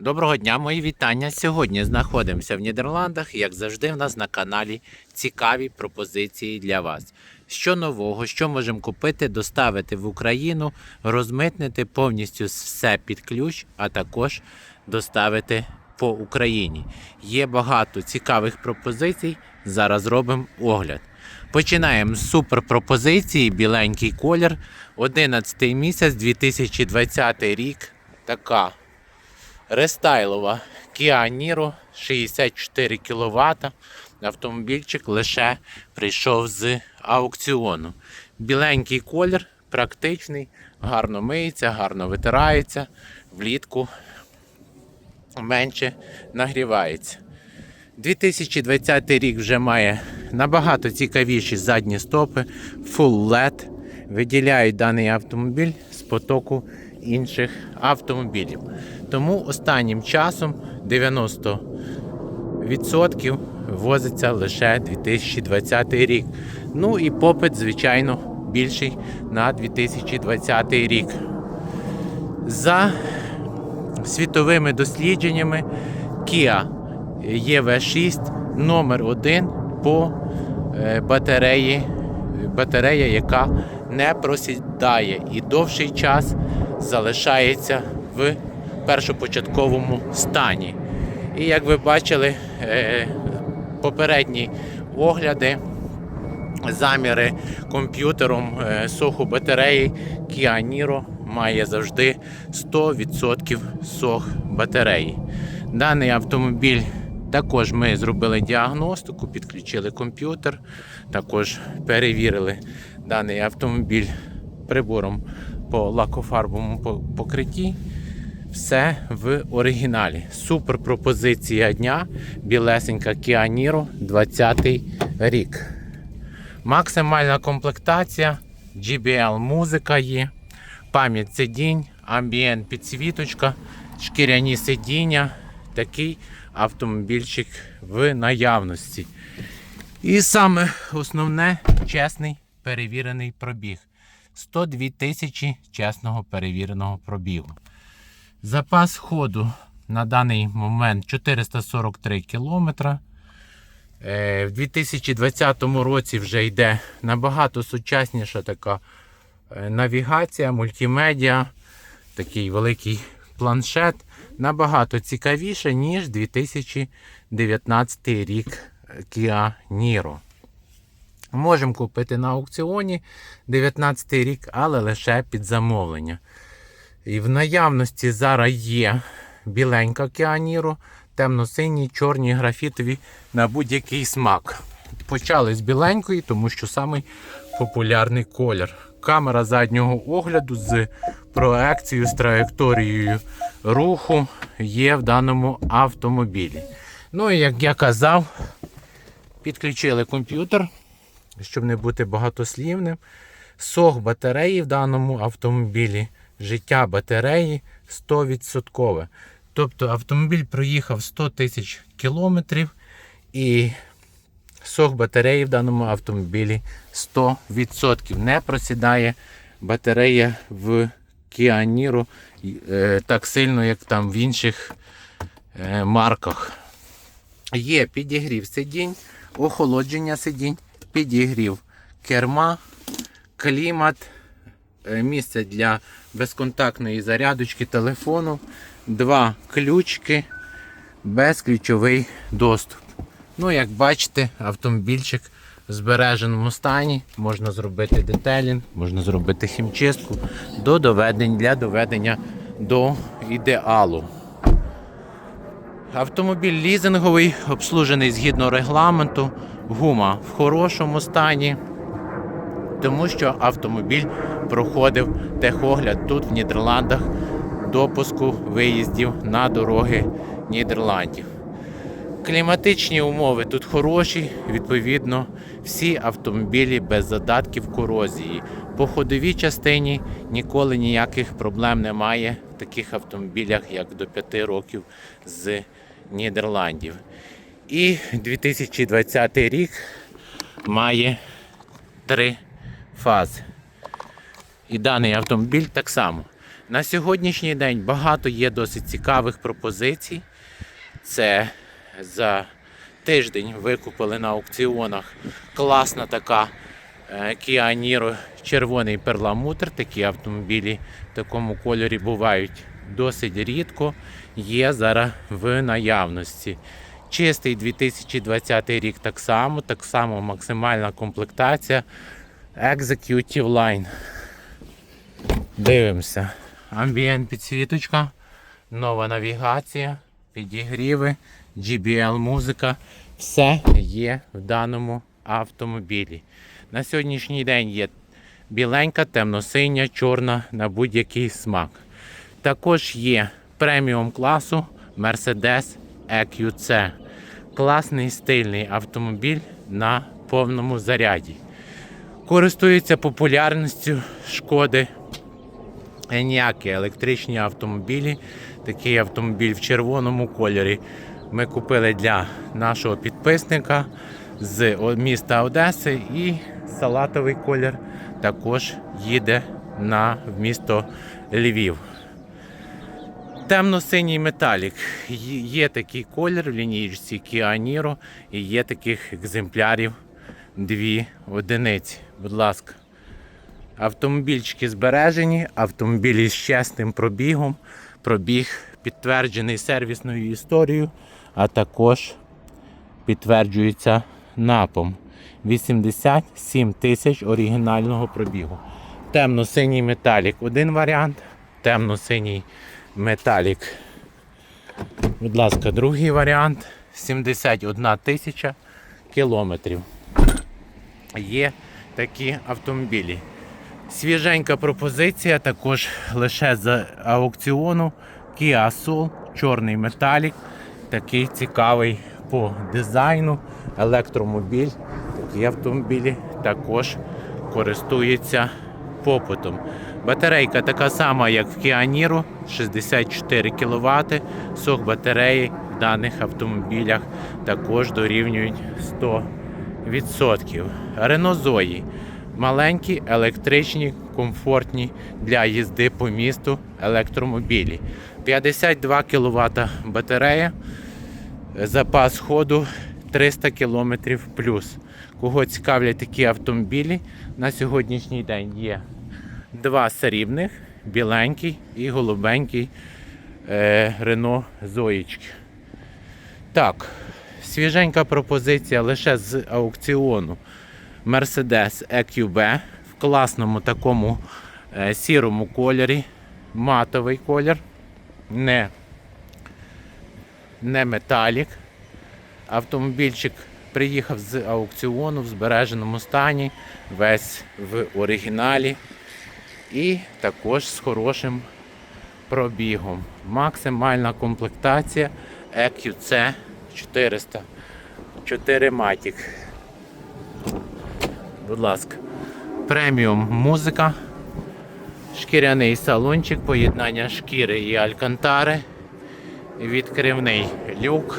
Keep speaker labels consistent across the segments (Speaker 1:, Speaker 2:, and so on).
Speaker 1: Доброго дня, мої вітання. Сьогодні знаходимося в Нідерландах. Як завжди, в нас на каналі цікаві пропозиції для вас. Що нового, що можемо купити, доставити в Україну, розмитнити повністю все під ключ, а також доставити по Україні. Є багато цікавих пропозицій. Зараз робимо огляд. Починаємо з супер пропозиції. Біленький колір. 11 місяць, 2020 рік. Така Рестайлова Kia Niro 64 кВт. Автомобільчик лише прийшов з аукціону. Біленький колір, практичний, гарно миється, гарно витирається, влітку менше нагрівається. 2020 рік вже має набагато цікавіші задні стопи, Full LED. Виділяють даний автомобіль з потоку інших автомобілів. Тому останнім часом 90% возиться лише 2020 рік. Ну і попит, звичайно, більший на 2020 рік. За світовими дослідженнями Kia EV6 номер 1 по е, батареї, батарея, яка не просідає і довший час залишається в першопочатковому стані. І як ви бачили, е, попередні огляди, заміри комп'ютером е, соху батареї Kia Niro має завжди 100% сох батареї. Даний автомобіль також ми зробили діагностику, підключили комп'ютер, також перевірили даний автомобіль прибором по лакофарбовому покритті. Все в оригіналі. Супер пропозиція дня. Білесенька Kia Niro 20 рік. Максимальна комплектація, GBL музика є, пам'ять сидінь, амбієнт підсвіточка, шкіряні сидіння. Такий автомобільчик в наявності. І саме основне чесний перевірений пробіг. 102 тисячі чесного перевіреного пробігу. Запас ходу на даний момент 443 кілометра. Е, В 2020 році вже йде набагато сучасніша така е, навігація, мультимедіа, такий великий планшет. Nабагато цікавіше, ніж 2019 рік Kia Niro. Можемо купити на аукціоні 19 рік, але лише під замовлення. І в наявності зараз є біленька Niro, темно-сині, чорні, графітові на будь-який смак. Почали з біленької, тому що самий популярний колір. Камера заднього огляду з проекцією, з траєкторією руху є в даному автомобілі. Ну і як я казав, підключили комп'ютер, щоб не бути багатослівним. Сох батареї в даному автомобілі, життя батареї 100%. Тобто автомобіль проїхав 100 тисяч кілометрів і сох батареї в даному автомобілі 100%. Не просідає батарея в Kia Niro е, так сильно, як там в інших е, марках. Є підігрів сидінь, охолодження сидінь, підігрів керма, клімат, е, місце для безконтактної зарядочки телефону, два ключки, безключовий доступ. Ну, як бачите, автомобільчик в збереженому стані. Можна зробити детелінг, можна зробити хімчистку до доведень, для доведення до ідеалу. Автомобіль лізинговий, обслужений згідно регламенту, гума в хорошому стані, тому що автомобіль проходив техогляд тут в Нідерландах допуску виїздів на дороги Нідерландів. Кліматичні умови тут хороші, відповідно, всі автомобілі без задатків корозії. По ходовій частині ніколи ніяких проблем немає в таких автомобілях, як до 5 років з Нідерландів. І 2020 рік має три фази. І даний автомобіль так само. На сьогоднішній день багато є досить цікавих пропозицій. Це за тиждень викупили на аукціонах класна така е, Kia Niro червоний перламутр. Такі автомобілі в такому кольорі бувають досить рідко. Є зараз в наявності. Чистий 2020 рік так само, так само максимальна комплектація Executive Line. Дивимося. Амбієнт підсвіточка, нова навігація, підігріви, GBL музика. Все є в даному автомобілі. На сьогоднішній день є біленька, темно-синя, чорна на будь-який смак. Також є преміум класу Mercedes EQC. Класний стильний автомобіль на повному заряді. Користується популярністю шкоди ніякі електричні автомобілі. Такий автомобіль в червоному кольорі ми купили для нашого підписника з міста Одеси і салатовий колір також їде на місто Львів. Темно-синій металік. Є- такий колір в лінійці Kia Niro і є таких екземплярів дві одиниці. Будь ласка. Автомобільчики збережені, автомобілі з чесним пробігом, пробіг підтверджений сервісною історією, а також підтверджується НАПом. 87 тисяч оригінального пробігу. Темно-синій металік один варіант, темно-синій металік. Будь ласка, другий варіант 71 тисяча кілометрів. Є такі автомобілі. Свіженька пропозиція також лише з аукціону Kia Soul, чорний металік, такий цікавий по дизайну, електромобіль. Такі автомобілі також користуються попитом. Батарейка така сама, як в Niro, 64 кВт. Сок батареї в даних автомобілях також дорівнюють 100%. Renault Zoe маленькі, електричні, комфортні для їзди по місту електромобілі. 52 кВт батарея, запас ходу 300 км плюс. Кого цікавлять такі автомобілі, на сьогоднішній день є два срібних, біленький і голубенький е, Рено Зоїчки. Так, свіженька пропозиція лише з аукціону. Mercedes EQB в класному такому е, сірому кольорі, матовий колір, не, не металік. Автомобільчик приїхав з аукціону в збереженому стані, весь в оригіналі і також з хорошим пробігом. Максимальна комплектація EQC 400. 4 матік. Будь ласка. Преміум музика. Шкіряний салончик, поєднання шкіри і алькантари. Відкривний люк.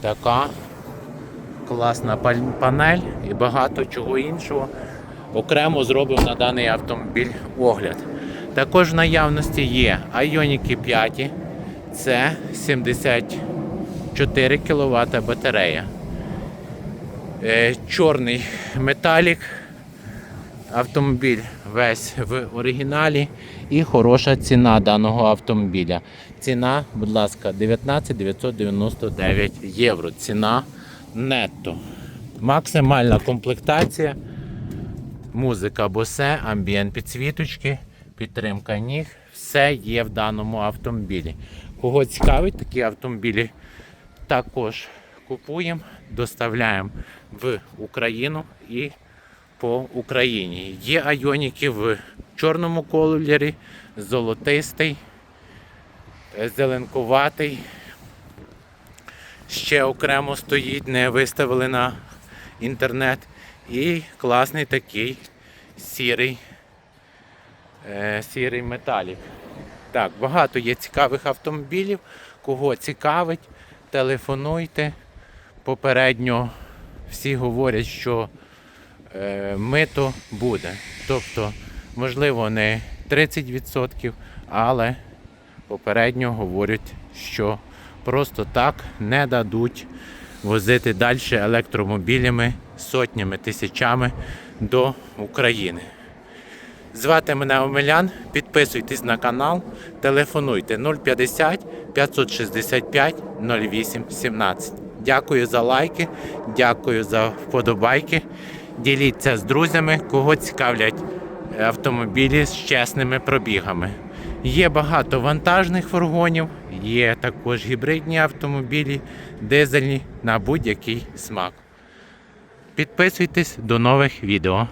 Speaker 1: Така класна панель і багато чого іншого. Окремо зробив на даний автомобіль огляд. Також в наявності є Ioniq 5. Це 74 кВт батарея. Е, чорний металік. Автомобіль весь в оригіналі і хороша ціна даного автомобіля. Ціна, будь ласка, 19 999 євро. Ціна нетто. Максимальна комплектація. Музика босе, амбієнт підсвіточки, підтримка ніг. Все є в даному автомобілі. Кого цікавить такі автомобілі, також купуємо, доставляємо в Україну і по Україні. Є айоніки в чорному кольорі, золотистий, е, зеленкуватий. Ще окремо стоїть, не виставили на інтернет. І класний такий сірий, е, сірий металік. Так, багато є цікавих автомобілів. Кого цікавить, телефонуйте. Попередньо всі говорять, що е, мито буде. Тобто, можливо, не 30%, але попередньо говорять, що просто так не дадуть возити далі електромобілями сотнями, тисячами до України. Звати мене Омелян, підписуйтесь на канал, телефонуйте 050 565 08 17. Дякую за лайки, дякую за вподобайки. Діліться з друзями, кого цікавлять автомобілі з чесними пробігами. Є багато вантажних фургонів, є також гібридні автомобілі, дизельні на будь-який смак. Підписуйтесь до нових відео.